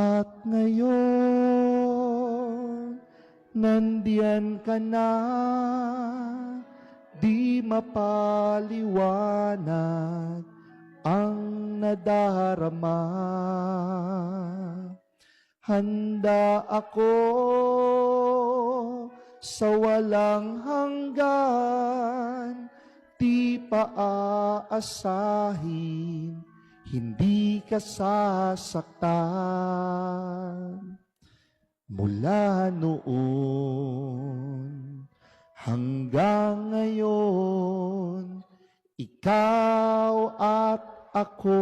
At ngayon, nandiyan ka na, di mapaliwanag ang nadarama. Handa ako sa walang hanggan, di pa aasahin, hindi ka sasaktan. Mula noon hanggang ngayon, ikaw at ako